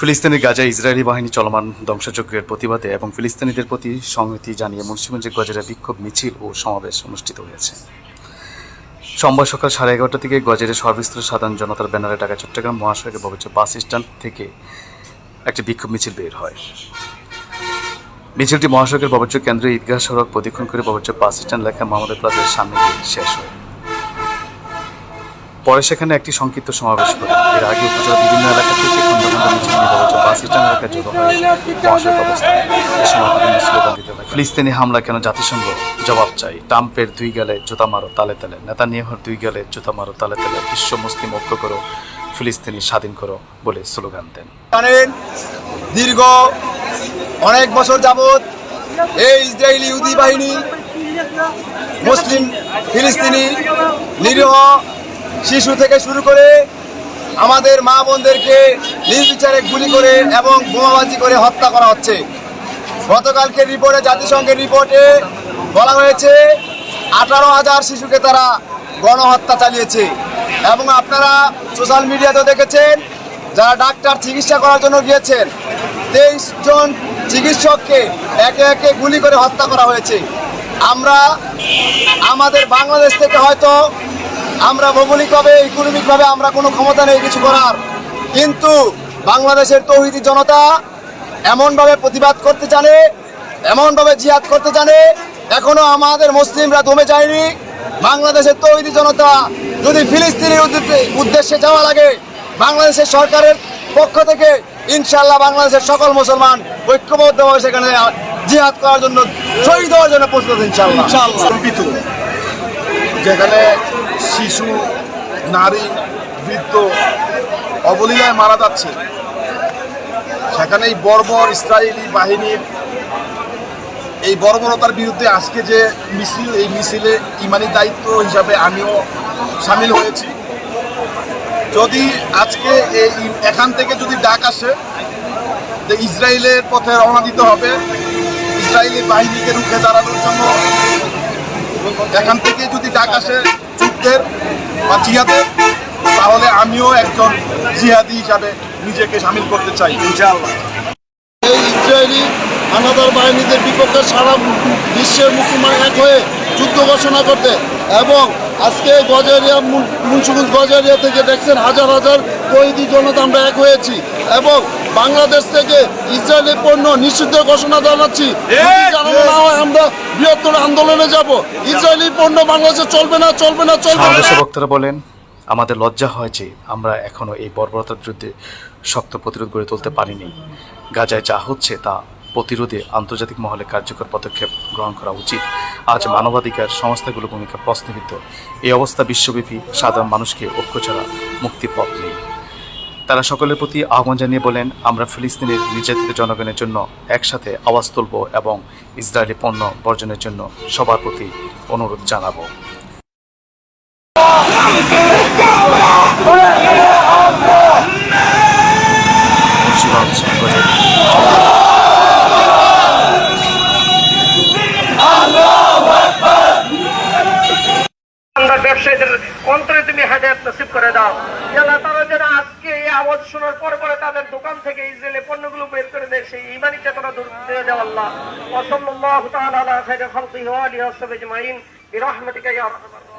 ফিলিস্তিনি গাজায় ইসরায়েলি বাহিনী চলমান ধ্বংসযজ্ঞের প্রতিবাদে এবং ফিলিস্তিনিদের প্রতি সংহতি জানিয়ে মুন্সিগঞ্জের গজেরা বিক্ষোভ, মিছিল ও সমাবেশ অনুষ্ঠিত হয়েছে। সোমবার সকাল সাড়ে এগারোটা থেকে গজেরে সর্বস্তর সাধারণ জনতার ব্যানারে ঢাকা, চট্টগ্রাম মহাসড়কে বগেছে বাস স্ট্যান্ড থেকে একটি বিক্ষোভ মিছিল বের হয়। মিছিলটি মহাসড়কের ববজ্জ কেন্দ্রে ঈদগাহ সড়ক প্রদীক্ষণ করে ববজ্জ বাস স্ট্যান্ড লেখা মাহমুদের প্লাজার সামনে শেষ হয়। পরে সেখানে একটি সংক্ষিপ্ত সমাবেশ করে। এর আগে উপজেলার বিভিন্ন এলাকা থেকে ফিলিস্তিনি হামলা কেন জাতিসংঘ? জবাব চাই। ট্রাম্পের দুই গেলে জুতা মারো, তালে তালে। নেতানিয়াহুর দুই গেলে জুতা মারো, তালে তালে। বিশ্ব মুসলিম ঐক্য করো, ফিলিস্তিনি স্বাধীন করো বলে স্লোগান দেন। দীর্ঘ অনেক বছর যাবৎ এই ইসরায়েলি ইহুদি বাহিনী মুসলিম, ফিলিস্তিনি নিরীহ শিশু থেকে শুরু করে আমাদের মা বোনদেরকে নির্বিচারে গুলি করে এবং বোমাবাজি করে হত্যা করা হচ্ছে। গতকালকে রিপোর্টে, জাতিসংঘের রিপোর্টে বলা হয়েছে, আঠারো হাজার শিশুকে তারা গণহত্যা চালিয়েছে। এবং আপনারা সোশ্যাল মিডিয়াতে দেখেছেন, যারা ডাক্তার চিকিৎসা করার জন্য গিয়েছেন, তেইশ জন চিকিৎসককে একে একে গুলি করে হত্যা করা হয়েছে। আমরা, আমাদের বাংলাদেশ থেকে হয়তো আমরা ভৌগোলিকভাবে ইকোনমিকভাবে আমরা কোনো ক্ষমতা নেই কিছু করার। কিন্তু বাংলাদেশের তৌহিদি জনতা এমনভাবে প্রতিবাদ করতে জানে এমনভাবে জিহাদ করতে জানে এখনও আমাদের মুসলিমরা দমে যায়নি। বাংলাদেশের তৌহিদি জনতা যদি ফিলিস্তিনের উদ্দেশ্যে- যাওয়া লাগে বাংলাদেশের সরকারের পক্ষ থেকে ইনশাল্লাহ বাংলাদেশের সকল মুসলমান ঐক্যবদ্ধভাবে সেখানে জিহাদ করার জন্য শহীদ হওয়ার জন্য প্রস্তুত ইনশাল্লাহ যেখানে শিশু, নারী, বৃদ্ধ অবলীলায় মারা যাচ্ছে। সেখানে এই বর্বর ইসরায়েলি বাহিনীর এই বর্বরতার বিরুদ্ধে আজকে যে মিছিল, এই মিছিলে ইমানি দায়িত্ব হিসাবে আমিও সামিল হয়েছি। যদি আজকে এই এখান থেকে যদি ডাক আসে যে ইসরায়েলের পথে রওনা দিতে হবে, ইসরায়েলি বাহিনীকে রুখে দাঁড়ানোর জন্য এখান থেকে যদি ডাক আসে যুদ্ধের বা জিহাদের, তাহলে আমিও একজন জিহাদি হিসাবে নিজেকে সামিল করতে চাই এই ইসরায়েলি হানাদার বাহিনীদের বিপক্ষে সারা বিশ্বের মুসলমান এক হয়ে যুদ্ধ ঘোষণা করতে এবং আজকে গজারিয়া মুন- মুন্সিগঞ্জ গজারিয়া থেকে দেখছেন হাজার হাজার কয়েদি জনতা আমরা এক হয়েছি এবং বাংলাদেশ থেকে ইসরায়েলি পণ্য নিষিদ্ধ ঘোষণা জানাচ্ছি। জানানো না হয় আমরা বৃহত্তর আন্দোলনে যাব। ইসরায়েলি পণ্য বাংলাদেশে চলবে না চলবে না চলবে না। বক্তারা বলেন আমাদের লজ্জা হয় যে আমরা এখনও এই বর্বরতার বিরুদ্ধে শক্ত প্রতিরোধ গড়ে তুলতে পারিনি। গাজায় যা হচ্ছে তা প্রতিরোধে আন্তর্জাতিক মহলে কার্যকর পদক্ষেপ গ্রহণ করা উচিত। আজ মানবাধিকার সংস্থাগুলোর ভূমিকা প্রশ্নবিদ্ধ। এই অবস্থা বিশ্বব্যাপী সাধারণ মানুষকে ঐক্য ছাড়া মুক্তির পথ নেই। তারা সকলের প্রতি আহ্বান জানিয়ে বলেন, আমরা ফিলিস্তিনের নির্যাতিত জনগণের জন্য একসাথে আওয়াজ তুলব এবং ইসরায়েলি পণ্য বর্জনের জন্য সবার প্রতি অনুরোধ জানাব। ব্যবসায়ীদের অন্তরে তুমি হেদায়ত নসিব করে দাও। তারা আওয়াজ শোনার পর পরে তাদের দোকান থেকে ইসরায়েলের পণ্যগুলো বের করে দেয়। সেই ইমানি চেতনা দূর দেওয়া আল্লাহ। রাহিমিন